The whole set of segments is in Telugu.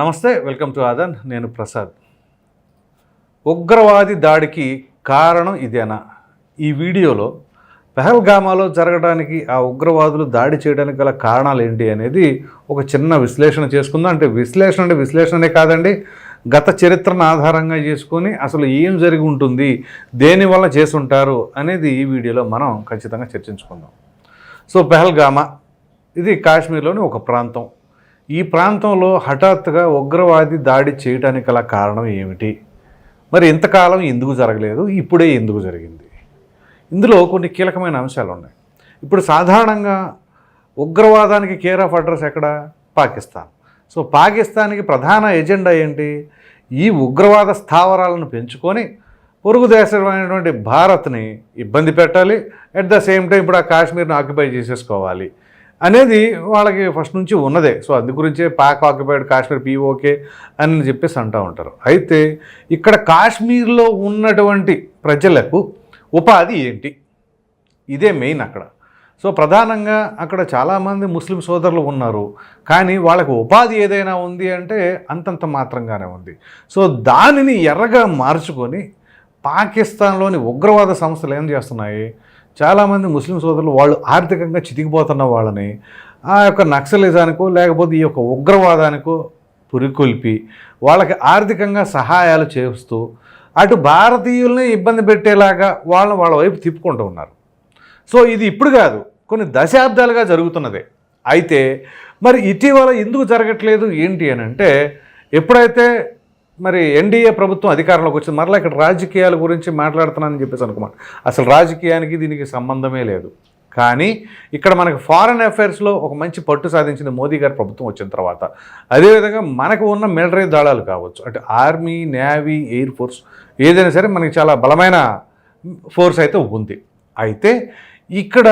నమస్తే వెల్కమ్ టు ఆదన్ నేను ప్రసాద్. ఉగ్రవాది దాడికి కారణం ఇదేనా? ఈ వీడియోలో పెహల్గామాలో జరగడానికి ఆ ఉగ్రవాదులు దాడి చేయడానికి గల కారణాలు ఏంటి అనేది ఒక చిన్న విశ్లేషణ చేసుకుందాం. అంటే విశ్లేషణ అంటే విశ్లేషణనే కాదండి గత చరిత్రను ఆధారంగా చేసుకొని అసలు ఏం జరిగి ఉంటుంది దేనివల్ల చేసుంటారు అనేది ఈ వీడియోలో మనం ఖచ్చితంగా చర్చించుకుందాం. సో పెహల్గామా ఇది కాశ్మీర్లోని ఒక ప్రాంతం. ఈ ప్రాంతంలో హఠాత్తుగా ఉగ్రవాది దాడి చేయడానికి గల కారణం ఏమిటి? మరి ఇంతకాలం ఎందుకు జరగలేదు? ఇప్పుడే ఎందుకు జరిగింది? ఇందులో కొన్ని కీలకమైన అంశాలు ఉన్నాయి. ఇప్పుడు సాధారణంగా ఉగ్రవాదానికి కేర్ ఆఫ్ అడ్రస్ ఎక్కడ? పాకిస్తాన్. సో పాకిస్తాన్కి ప్రధాన ఎజెండా ఏంటి? ఈ ఉగ్రవాద స్థావరాలను పెంచుకొని పొరుగు దేశమైనటువంటి భారత్ని ఇబ్బంది పెట్టాలి. అట్ ద సేమ్ టైం ఇప్పుడు ఆ కాశ్మీర్ని ఆక్యుపై చేసేసుకోవాలి. అనేది వాళ్ళకి ఫస్ట్ నుంచి ఉన్నదే. సో అందు గురించే పాక్ ఆక్యుపైడ్ కాశ్మీర్ పీఓకే అని చెప్పేసి అంటూ ఉంటారు. అయితే ఇక్కడ కాశ్మీర్లో ఉన్నటువంటి ప్రజలకు ఉపాధి ఏంటి? ఇదే మెయిన్ అక్కడ. సో ప్రధానంగా అక్కడ చాలామంది ముస్లిం సోదరులు ఉన్నారు. కానీ వాళ్ళకు ఉపాధి ఏదైనా ఉంది అంటే అంతంత మాత్రంగానే ఉంది. సో దానిని ఎర్రగా మార్చుకొని పాకిస్తాన్లోని ఉగ్రవాద సంస్థలు ఏం చేస్తున్నాయి? చాలామంది ముస్లిం సోదరులు వాళ్ళు ఆర్థికంగా చితికిపోతున్న వాళ్ళని ఆ యొక్క నక్సలిజానికో లేకపోతే ఈ యొక్క ఉగ్రవాదానికో పురికొల్పి వాళ్ళకి ఆర్థికంగా సహాయాలు చేస్తూ అటు భారతీయుల్ని ఇబ్బంది పెట్టేలాగా వాళ్ళని వాళ్ళ వైపు తిప్పుకుంటూ ఉన్నారు. సో ఇది ఇప్పుడు కాదు కొన్ని దశాబ్దాలుగా జరుగుతున్నదే. అయితే మరి ఇటీవల ఎందుకు జరగట్లేదు ఏంటి అని అంటే ఎప్పుడైతే మరి ఎన్డీఏ ప్రభుత్వం అధికారంలోకి వచ్చింది. మరలా ఇక్కడ రాజకీయాల గురించి మాట్లాడుతున్నానని చెప్పేసి అనుకున్నాను. అసలు రాజకీయానికి దీనికి సంబంధమే లేదు. కానీ ఇక్కడ మనకు ఫారెన్ అఫైర్స్లో ఒక మంచి పట్టు సాధించింది మోదీ గారి ప్రభుత్వం వచ్చిన తర్వాత. అదేవిధంగా మనకు ఉన్న మిలిటరీ దళాలు కావచ్చు అంటే ఆర్మీ నేవీ ఎయిర్ ఫోర్స్ ఏదైనా సరే మనకి చాలా బలమైన ఫోర్స్ అయితే ఉంది. అయితే ఇక్కడ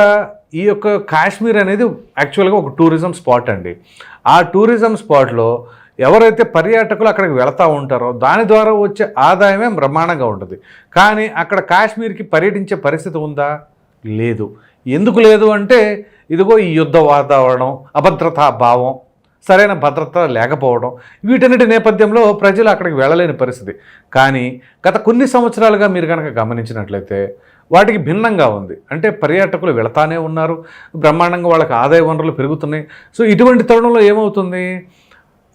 ఈ యొక్క కాశ్మీర్ అనేది యాక్చువల్గా ఒక టూరిజం స్పాట్ అండి. ఆ టూరిజం స్పాట్లో ఎవరైతే పర్యాటకులు అక్కడికి వెళతా ఉంటారో దాని ద్వారా వచ్చే ఆదాయమే బ్రహ్మాండంగా ఉంటుంది. కానీ అక్కడ కాశ్మీర్కి పర్యటించే పరిస్థితి ఉందా? లేదు. ఎందుకు లేదు అంటే ఇదిగో ఈ యుద్ధ వాతావరణం అభద్రతా భావం సరైన భద్రత లేకపోవడం వీటన్నిటి నేపథ్యంలో ప్రజలు అక్కడికి వెళ్ళలేని పరిస్థితి. కానీ గత కొన్ని సంవత్సరాలుగా మీరు కనుక గమనించినట్లయితే వాటికి భిన్నంగా ఉంది. అంటే పర్యాటకులు వెళతానే ఉన్నారు. బ్రహ్మాండంగా వాళ్ళకి ఆదాయ వనరులు పెరుగుతున్నాయి. సో ఇటువంటి తరుణంలో ఏమవుతుంది?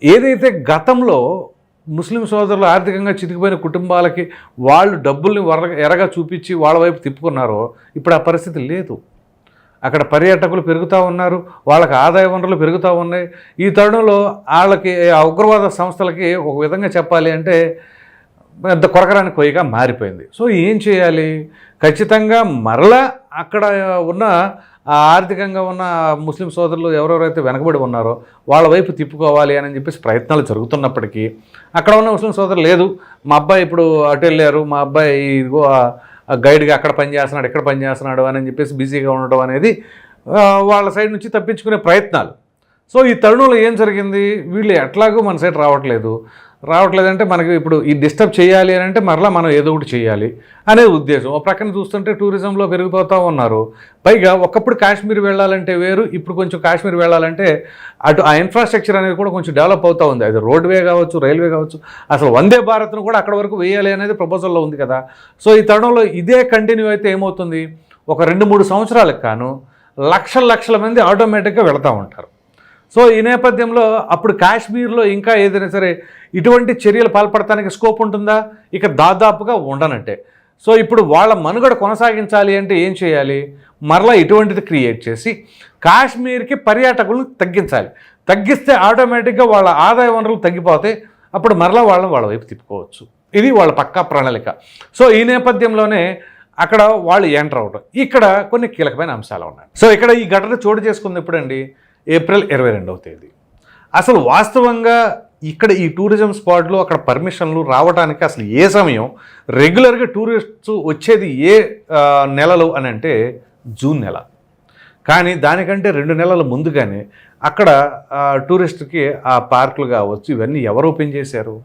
ఏదైతే గతంలో ముస్లిం సోదరులు ఆర్థికంగా చితికిపోయిన కుటుంబాలకి వాళ్ళు డబ్బుల్ని వర ఎరగా చూపించి వాళ్ళ వైపు తిప్పుకున్నారో ఇప్పుడు ఆ పరిస్థితి లేదు. అక్కడ పర్యాటకులు పెరుగుతూ ఉన్నారు వాళ్ళకి ఆదాయ వనరులు పెరుగుతూ ఉన్నాయి. ఈ తరుణంలో వాళ్ళకి ఆ ఉగ్రవాద సంస్థలకి ఒక విధంగా చెప్పాలి అంటే పెద్ద కొరకరాని కొయ్యగా మారిపోయింది. సో ఏం చేయాలి? ఖచ్చితంగా మరలా అక్కడ ఉన్న ఆర్థికంగా ఉన్న ముస్లిం సోదరులు ఎవరెవరైతే వెనకబడి ఉన్నారో వాళ్ళ వైపు తిప్పుకోవాలి అని చెప్పేసి ప్రయత్నాలు జరుగుతున్నప్పటికీ అక్కడ ఉన్న ముస్లిం సోదరులు లేదు. మా అబ్బాయి ఇప్పుడు అటు వెళ్ళారు. మా అబ్బాయి ఇదిగో గైడ్గా అక్కడ పని చేస్తున్నాడు ఇక్కడ పనిచేస్తున్నాడు అని చెప్పేసి బిజీగా ఉండడం అనేది వాళ్ళ సైడ్ నుంచి తప్పించుకునే ప్రయత్నాలు. సో ఈ తరుణంలో ఏం జరిగింది? వీళ్ళు ఎట్లాగో మన సైడ్ రావట్లేదు. రావట్లేదంటే మనకి ఇప్పుడు ఈ డిస్టర్బ్ చేయాలి అని అంటే మరలా మనం ఏదో ఒకటి చేయాలి అనే ఉద్దేశం. ఒక ప్రక్కన చూస్తుంటే టూరిజంలో పెరిగిపోతూ ఉన్నారు. పైగా ఒకప్పుడు కాశ్మీర్ వెళ్ళాలంటే వేరు ఇప్పుడు కొంచెం కాశ్మీర్ వెళ్ళాలంటే అటు ఆ ఇన్ఫ్రాస్ట్రక్చర్ అనేది కూడా కొంచెం డెవలప్ అవుతూ ఉంది. అది రోడ్వే కావచ్చు రైల్వే కావచ్చు. అసలు వందే భారత్ను కూడా అక్కడ వరకు వేయాలి అనేది ప్రపోజల్లో ఉంది కదా. సో ఈ తరుణంలో ఇదే కంటిన్యూ అయితే ఏమవుతుంది? ఒక రెండు మూడు సంవత్సరాలకు కాను లక్షల లక్షల మంది ఆటోమేటిక్గా వెళతూ ఉంటారు. సో ఈ నేపథ్యంలో అప్పుడు కాశ్మీర్లో ఇంకా ఏదైనా సరే ఇటువంటి చర్యలు పాల్పడటానికి స్కోప్ ఉంటుందా? ఇక దాదాపుగా ఉండనట్టే. సో ఇప్పుడు వాళ్ళ మనుగడ కొనసాగించాలి అంటే ఏం చేయాలి? మరలా ఇటువంటిది క్రియేట్ చేసి కాశ్మీర్కి పర్యాటకులను తగ్గించాలి. తగ్గిస్తే ఆటోమేటిక్గా వాళ్ళ ఆదాయ వనరులు తగ్గిపోతే అప్పుడు మరలా వాళ్ళని వాళ్ళ వైపు తిప్పుకోవచ్చు. ఇది వాళ్ళ పక్కా ప్రణాళిక. సో ఈ నేపథ్యంలోనే అక్కడ వాళ్ళు ఎంటర్ అవడం ఇక్కడ కొన్ని కీలకమైన అంశాలు ఉన్నాయి. సో ఇక్కడ ఈ ఘటన చోటు చేసుకుంది ఎప్పుడండి? ఏప్రిల్ ఇరవై రెండవ తేదీ. అసలు వాస్తవంగా ఇక్కడ ఈ టూరిజం స్పాట్లో అక్కడ పర్మిషన్లు రావడానికి అసలు ఏ సమయం రెగ్యులర్గా టూరిస్ట్స్ వచ్చేది ఏ నెలలు అని అంటే జూన్ నెల. కానీ దానికంటే రెండు నెలల ముందుగానే అక్కడ టూరిస్ట్కి ఆ పార్కులు కావచ్చు ఇవన్నీ ఎవరు ఓపెన్ చేశారు?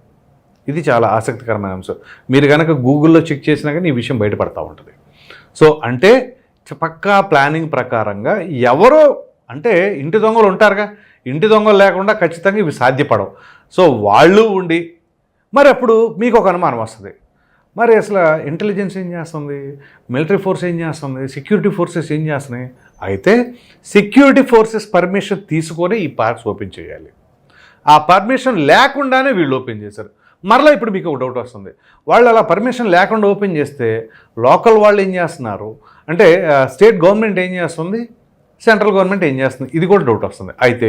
ఇది చాలా ఆసక్తికరమైన అంశం. మీరు కనుక గూగుల్లో చెక్ చేసినా కానీ ఈ విషయం బయటపడతా ఉంటుంది. సో అంటే చ- పక్కా ప్లానింగ్ ప్రకారంగా ఎవరో అంటే ఇంటి దొంగలు ఉంటారుగా. ఇంటి దొంగలు లేకుండా ఖచ్చితంగా ఇవి సాధ్యపడవు. సో వాళ్ళు ఉండి మరి అప్పుడు మీకు ఒక అనుమానం వస్తుంది. మరి అసలు ఇంటెలిజెన్స్ ఏం చేస్తుంది? మిలిటరీ ఫోర్స్ ఏం చేస్తుంది? సెక్యూరిటీ ఫోర్సెస్ ఏం చేస్తున్నాయి? అయితే సెక్యూరిటీ ఫోర్సెస్ పర్మిషన్ తీసుకొని ఈ పార్క్స్ ఓపెన్ చేయాలి. ఆ పర్మిషన్ లేకుండానే వీళ్ళు ఓపెన్ చేశారు. మరలా ఇప్పుడు మీకు ఒక డౌట్ వస్తుంది. వాళ్ళు అలా పర్మిషన్ లేకుండా ఓపెన్ చేస్తే లోకల్ వాళ్ళు ఏం చేస్తున్నారు? అంటే స్టేట్ గవర్నమెంట్ ఏం చేస్తుంది? సెంట్రల్ గవర్నమెంట్ ఏం చేస్తుంది? ఇది కూడా డౌట్ వస్తుంది. అయితే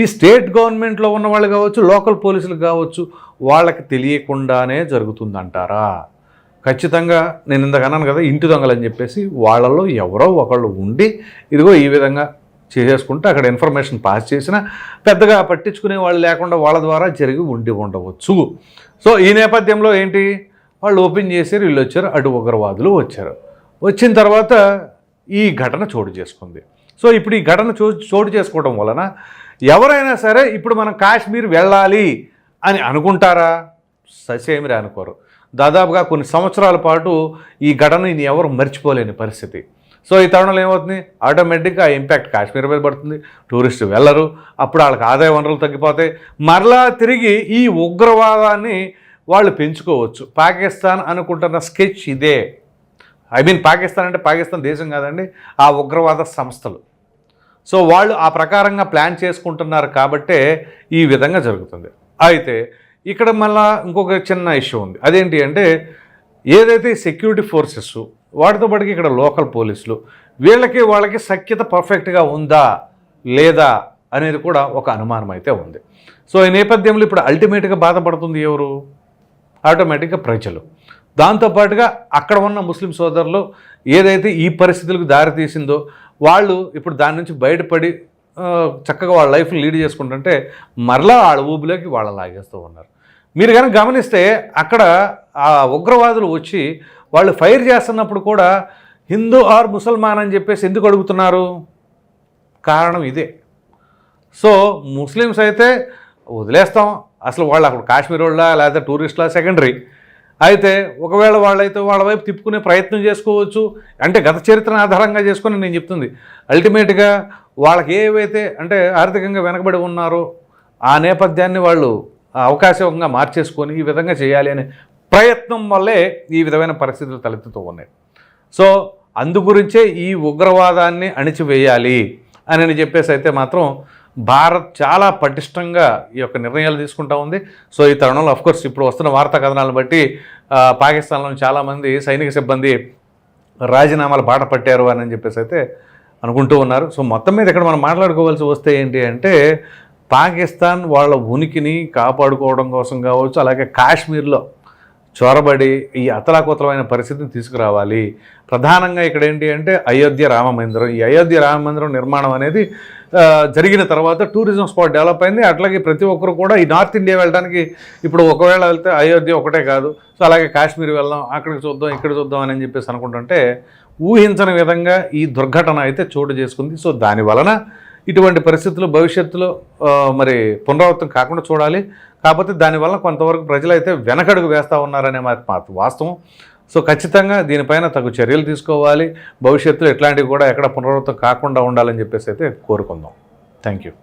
ఈ స్టేట్ గవర్నమెంట్లో ఉన్న వాళ్ళు కావచ్చు లోకల్ పోలీసులు కావచ్చు వాళ్ళకి తెలియకుండానే జరుగుతుందంటారా? ఖచ్చితంగా నేను ఇందాక అన్నాను కదా ఇంటి దొంగలని చెప్పేసి వాళ్ళలో ఎవరో ఒకళ్ళు ఉండి ఇదిగో ఈ విధంగా చేసేసుకుంటే అక్కడ ఇన్ఫర్మేషన్ పాస్ చేసినా పెద్దగా పట్టించుకునే వాళ్ళు లేకుండా వాళ్ళ ద్వారా జరిగి ఉండి ఉండవచ్చు. సో ఈ నేపథ్యంలో ఏంటి? వాళ్ళు ఓపెన్ చేశారు వీళ్ళు వచ్చారు అటు ఉగ్రవాదులు వచ్చారు. వచ్చిన తర్వాత ఈ ఘటన చోటు చేసుకుంది. సో ఇప్పుడు ఈ ఘటన చో చోటు చేసుకోవడం వలన ఎవరైనా సరే ఇప్పుడు మనం కాశ్మీర్ వెళ్ళాలి అని అనుకుంటారా? ససేమిరా అనుకోరు దాదాపుగా కొన్ని సంవత్సరాల పాటు ఈ ఘటనని ఎవరు మర్చిపోలేని పరిస్థితి. సో ఈ తరుణంలో ఏమవుతుంది? ఆటోమేటిక్గా ఇంపాక్ట్ కాశ్మీర్ మీద పడుతుంది. టూరిస్టు వెళ్ళరు. అప్పుడు వాళ్ళకి ఆదాయ వనరులు తగ్గిపోతాయి. మరలా తిరిగి ఈ ఉగ్రవాదాన్ని వాళ్ళు పెంచుకోవచ్చు. పాకిస్తాన్ అనుకుంటున్న స్కెచ్ ఇదే. ఐ మీన్ పాకిస్తాన్ అంటే పాకిస్తాన్ దేశం కాదండి ఆ ఉగ్రవాద సంస్థలు. సో వాళ్ళు ఆ ప్రకారంగా ప్లాన్ చేసుకుంటున్నారు కాబట్టే ఈ విధంగా జరుగుతుంది. అయితే ఇక్కడ మళ్ళా ఇంకొక చిన్న ఇష్యూ ఉంది. అదేంటి అంటే ఏదైతే సెక్యూరిటీ ఫోర్సెస్ వాటితో పాటుకి ఇక్కడ లోకల్ పోలీసులు వీళ్ళకి వాళ్ళకి సఖ్యత పర్ఫెక్ట్గా ఉందా లేదా అనేది కూడా ఒక అనుమానం అయితే ఉంది. సో ఈ నేపథ్యంలో ఇప్పుడు అల్టిమేట్గా బాధపడుతుంది ఎవరు? ఆటోమేటిక్గా ప్రజలు. దాంతోపాటుగా అక్కడ ఉన్న ముస్లిం సోదరులు ఏదైతే ఈ పరిస్థితులకు దారితీసిందో వాళ్ళు ఇప్పుడు దాని నుంచి బయటపడి చక్కగా వాళ్ళ లైఫ్ లీడ్ చేసుకుంటుంటే మరలా వాళ్ళ ఊబిలోకి వాళ్ళ లాగేస్తూ ఉన్నారు. మీరు కనుక గమనిస్తే అక్కడ ఆ ఉగ్రవాదులు వచ్చి వాళ్ళు ఫైర్ చేస్తున్నప్పుడు కూడా హిందూ ఆర్ ముసల్మాన్ అని చెప్పేసి ఎందుకు అడుగుతున్నారు? కారణం ఇదే. సో ముస్లిమ్స్ అయితే వదిలేస్తాం. అసలు వాళ్ళు అక్కడ కాశ్మీర్ వాళ్ళ లేకపోతే టూరిస్ట్లా సెకండరీ. అయితే ఒకవేళ వాళ్ళైతే వాళ్ళ వైపు తిప్పుకునే ప్రయత్నం చేసుకోవచ్చు. అంటే గత చరిత్రను ఆధారంగా చేసుకొని నేను చెప్తుంది. అల్టిమేట్గా వాళ్ళకి ఏవైతే అంటే ఆర్థికంగా వెనకబడి ఉన్నారో ఆ నేపథ్యాన్ని వాళ్ళు అవకాశంగా మార్చేసుకొని ఈ విధంగా చేయాలి అనే ప్రయత్నం వల్లే ఈ విధమైన పరిస్థితులు తలెత్తుతూ ఉన్నాయి. సో అందు గురించే ఈ ఉగ్రవాదాన్ని అణిచివేయాలి అని చెప్పేసి అయితే మాత్రం భారత్ చాలా పటిష్టంగా ఈ యొక్క నిర్ణయాలు తీసుకుంటా ఉంది. సో ఈ తరుణంలో అఫ్కోర్స్ ఇప్పుడు వస్తున్న వార్తా కథనాలను బట్టి పాకిస్తాన్లోని చాలామంది సైనిక సిబ్బంది రాజీనామాలు బాట పట్టారు అని చెప్పేసి అయితే అనుకుంటూ ఉన్నారు. సో మొత్తం మీద ఇక్కడ మనం మాట్లాడుకోవాల్సి వస్తే ఏంటి అంటే పాకిస్తాన్ వాళ్ళ ఉనికిని కాపాడుకోవడం కోసం కావచ్చు అలాగే కాశ్మీర్లో చొరబడి ఈ అతలాకుతలమైన పరిస్థితిని తీసుకురావాలి. ప్రధానంగా ఇక్కడ ఏంటి అంటే అయోధ్య రామ మందిరం. ఈ అయోధ్య రామ మందిరం నిర్మాణం అనేది జరిగిన తర్వాత టూరిజం స్పాట్ డెవలప్ అయింది. అట్లాగే ప్రతి ఒక్కరు కూడా ఈ నార్త్ ఇండియా వెళ్ళడానికి ఇప్పుడు ఒకవేళ వెళ్తే అయోధ్య ఒకటే కాదు. సో అలాగే కాశ్మీర్ వెళ్దాం అక్కడికి చూద్దాం ఇక్కడ చూద్దాం అని చెప్పేసి అనుకుంటుంటే ఊహించని విధంగా ఈ దుర్ఘటన అయితే చోటు చేసుకుంది. సో దాని వలన ఇటువంటి పరిస్థితులు భవిష్యత్తులో మరి పునరావృతం కాకుండా చూడాలి. కాకపోతే దానివల్ల కొంతవరకు ప్రజలైతే వెనకడుగు వేస్తూ ఉన్నారనే మాట వాస్తవం. సో ఖచ్చితంగా దీనిపైన తగు చర్యలు తీసుకోవాలి. భవిష్యత్తులో ఇట్లాంటివి కూడా ఎక్కడ పునరావృతం కాకుండా ఉండాలని చెప్పేసి అయితే కోరుకుందాం. Thank you